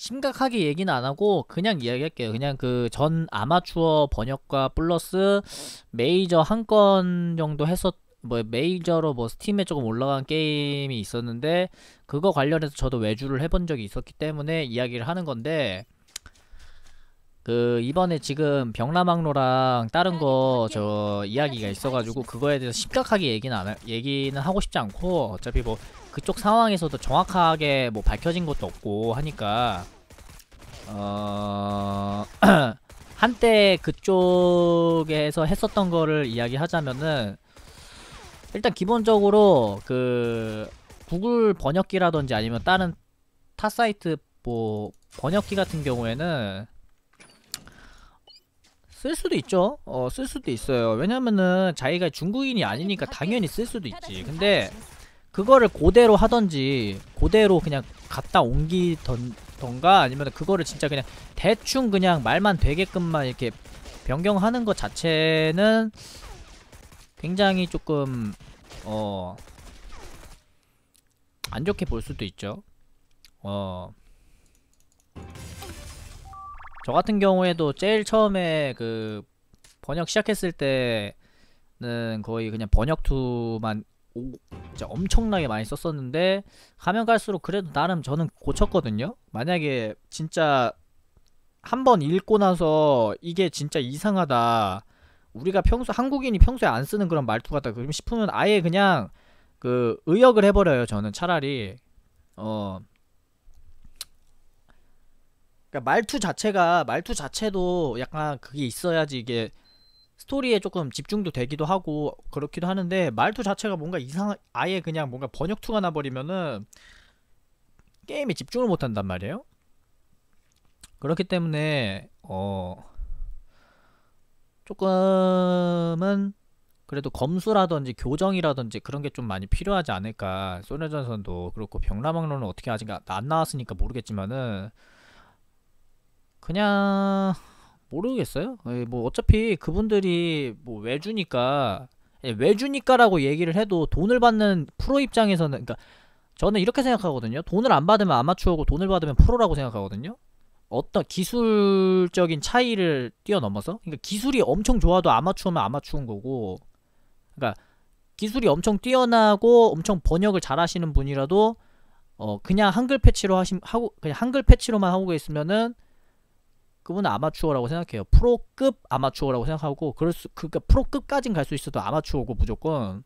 심각하게 얘기는 안 하고 그냥 이야기할게요. 그냥 그 전 아마추어 번역과 플러스 메이저 한 건 정도 했었 뭐 메이저로 뭐 스팀에 조금 올라간 게임이 있었는데 그거 관련해서 저도 외주를 해본 적이 있었기 때문에 이야기를 하는 건데 그 이번에 지금 병라망로랑 다른 거 저 이야기가 있어가지고 그거에 대해서 심각하게 얘기는 안 할- 얘기는 하고 싶지 않고 어차피 뭐 그쪽 상황에서도 정확하게 뭐 밝혀진 것도 없고 하니까 어 한때 그쪽에서 했었던 거를 이야기하자면은 일단 기본적으로 그 구글 번역기라든지 아니면 다른 타 사이트 뭐 번역기 같은 경우에는 쓸 수도 있죠. 어, 쓸 수도 있어요. 왜냐면은 자기가 중국인이 아니니까 당연히 쓸 수도 있지. 근데 그거를 그대로 하던지 그대로 그냥 갖다 옮기던가 아니면 그거를 진짜 그냥 대충 그냥 말만 되게끔만 이렇게 변경하는 것 자체는 굉장히 조금 어 안 좋게 볼 수도 있죠. 어. 저 같은 경우에도 제일 처음에 그 번역 시작했을 때는 거의 그냥 번역투만 오, 진짜 엄청나게 많이 썼었는데 가면 갈수록 그래도 나름 저는 고쳤거든요. 만약에 진짜 한 번 읽고 나서 이게 진짜 이상하다. 우리가 평소 한국인이 평소에 안 쓰는 그런 말투 같다. 싶으면 아예 그냥 그 의역을 해버려요. 저는 차라리 어 그러니까 말투 자체가 말투 자체도 약간 그게 있어야지 이게 스토리에 조금 집중도 되기도 하고 그렇기도 하는데 말투 자체가 뭔가 이상 아예 그냥 뭔가 번역투가 나버리면은 게임에 집중을 못 한단 말이에요. 그렇기 때문에 어 조금은 그래도 검수라든지 교정이라든지 그런 게 좀 많이 필요하지 않을까. 소녀전선도 그렇고 병라망로는 어떻게 아직 안 나왔으니까 모르겠지만은 그냥 모르겠어요. 에이, 뭐 어차피 그분들이 뭐 외주니까 예, 외주니까라고 얘기를 해도 돈을 받는 프로 입장에서는 그러니까 저는 이렇게 생각하거든요. 돈을 안 받으면 아마추어고 돈을 받으면 프로라고 생각하거든요. 어떤 기술적인 차이를 뛰어넘어서 그러니까 기술이 엄청 좋아도 아마추어면 아마추어인 거고 그러니까 기술이 엄청 뛰어나고 엄청 번역을 잘 하시는 분이라도 어 그냥 한글 패치로 하심 하고 그냥 한글 패치로만 하고 있으면은 그분은 아마추어라고 생각해요. 프로급 아마추어라고 생각하고 그럴 수 그러니까 프로급까진 갈 수 있어도 아마추어고 무조건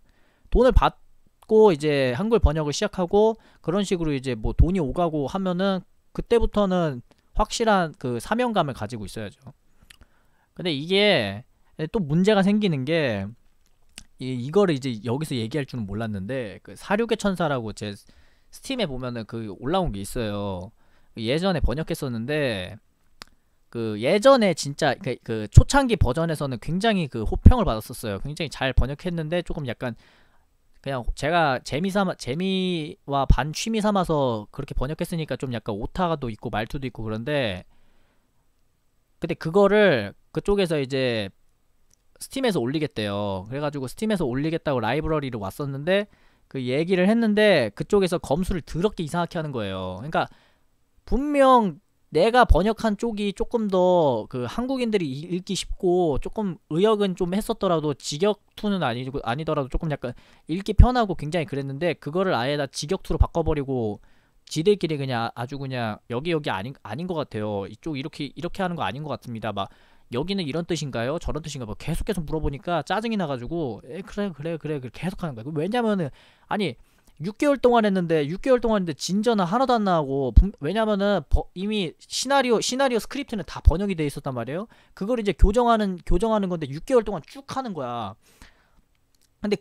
돈을 받고 이제 한글 번역을 시작하고 그런 식으로 이제 뭐 돈이 오가고 하면은 그때부터는 확실한 그 사명감을 가지고 있어야죠. 근데 이게 또 문제가 생기는 게 이, 이거를 이제 여기서 얘기할 줄은 몰랐는데 그 사륙의 천사라고 제 스팀에 보면은 그 올라온 게 있어요. 예전에 번역했었는데 그 예전에 진짜 그, 그 초창기 버전에서는 굉장히 그 호평을 받았었어요. 굉장히 잘 번역했는데 조금 약간 그냥 제가 재미 삼아 재미와 반 취미 삼아서 그렇게 번역했으니까 좀 약간 오타가도 있고 말투도 있고 그런데 근데 그거를 그쪽에서 이제 스팀에서 올리겠대요. 그래가지고 스팀에서 올리겠다고 라이브러리로 왔었는데 그 얘기를 했는데 그쪽에서 검수를 더럽게 이상하게 하는 거예요. 그러니까 분명 내가 번역한 쪽이 조금 더 그 한국인들이 이- 읽기 쉽고 조금 의역은 좀 했었더라도 직역투는 아니고 아니더라도 조금 약간 읽기 편하고 굉장히 그랬는데 그거를 아예 다 직역투로 바꿔버리고 지들끼리 그냥 아주 그냥 여기 여기 아닌 아닌 것 같아요. 이쪽 이렇게 이렇게 하는 거 아닌 것 같습니다. 막 여기는 이런 뜻인가요? 저런 뜻인가? 뭐 계속 계속 물어보니까 짜증이 나가지고 에 그래 그래 그래 그래 계속 하는 거야. 왜냐면은 아니 6개월 동안 했는데 6개월 동안 했는데 진전은 하나도 안 나오고 분- 왜냐면은 버- 이미 시나리오 시나리오 스크립트는 다 번역이 돼 있었단 말이에요. 그걸 이제 교정하는 교정하는 건데 6개월 동안 쭉 하는 거야. 근데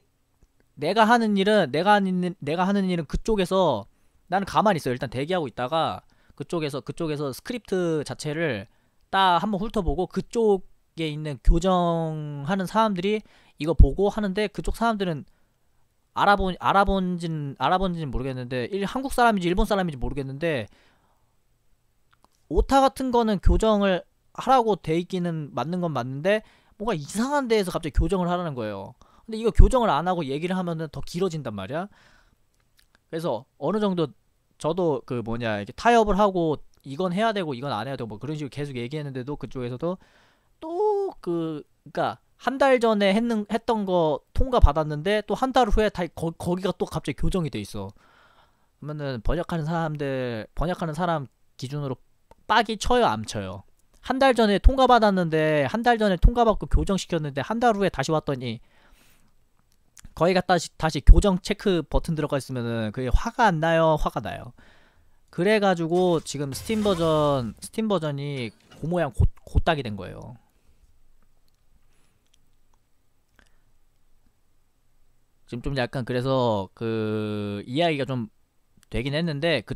내가 하는 일은 내가 하는 내가 하는 일은 그쪽에서 나는 가만히 있어요. 일단 대기하고 있다가 그쪽에서 그쪽에서 스크립트 자체를 딱 한번 훑어보고 그쪽에 있는 교정하는 사람들이 이거 보고 하는데 그쪽 사람들은 알아본 알아본진 알아본지는 모르겠는데 일, 한국 사람인지 일본 사람인지 모르겠는데 오타 같은 거는 교정을 하라고 돼 있기는 맞는 건 맞는데 뭔가 이상한 데에서 갑자기 교정을 하라는 거예요. 근데 이거 교정을 안 하고 얘기를 하면은 더 길어진단 말이야. 그래서 어느 정도 저도 그 뭐냐 이렇게 타협을 하고 이건 해야 되고 이건 안 해야 되고 뭐 그런 식으로 계속 얘기했는데도 그쪽에서도 또 그 그러니까 한 달 전에 했는 했던 거 통과 받았는데 또 한 달 후에 다 거, 거기가 또 갑자기 교정이 돼 있어. 그러면은 번역하는 사람들 번역하는 사람 기준으로 빡이 쳐요 안 쳐요. 한 달 전에 통과 받았는데 한 달 전에 통과 받고 교정 시켰는데 한 달 후에 다시 왔더니 거기가 다시 다시 교정 체크 버튼 들어가 있으면은 그게 화가 안 나요 화가 나요. 그래가지고 지금 스팀 버전 스팀 버전이 고 모양 고, 고딱이 된 거예요. 지금 좀 약간 그래서 그 이야기가 좀 되긴 했는데 그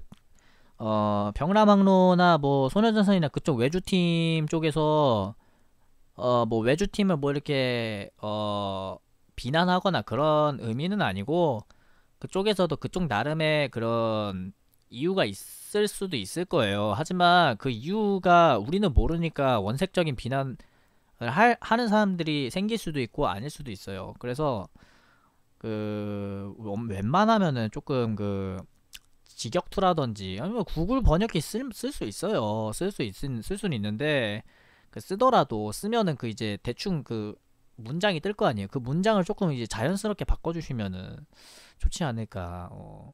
어 병라망로나 뭐 소녀전선이나 그쪽 외주팀 쪽에서 어 뭐 외주팀을 뭐 이렇게 어 비난하거나 그런 의미는 아니고 그쪽에서도 그쪽 나름의 그런 이유가 있을 수도 있을 거예요. 하지만 그 이유가 우리는 모르니까 원색적인 비난을 할, 하는 사람들이 생길 수도 있고 아닐 수도 있어요. 그래서 그 원- 웬만하면은 조금 그 직역투라든지 아니면 구글 번역기 쓸 수 있어요. 쓸 수 있은 쓸 수는 있는데 그 쓰더라도 쓰면은 그 이제 대충 그 문장이 뜰 거 아니에요. 그 문장을 조금 이제 자연스럽게 바꿔주시면은 좋지 않을까. 어.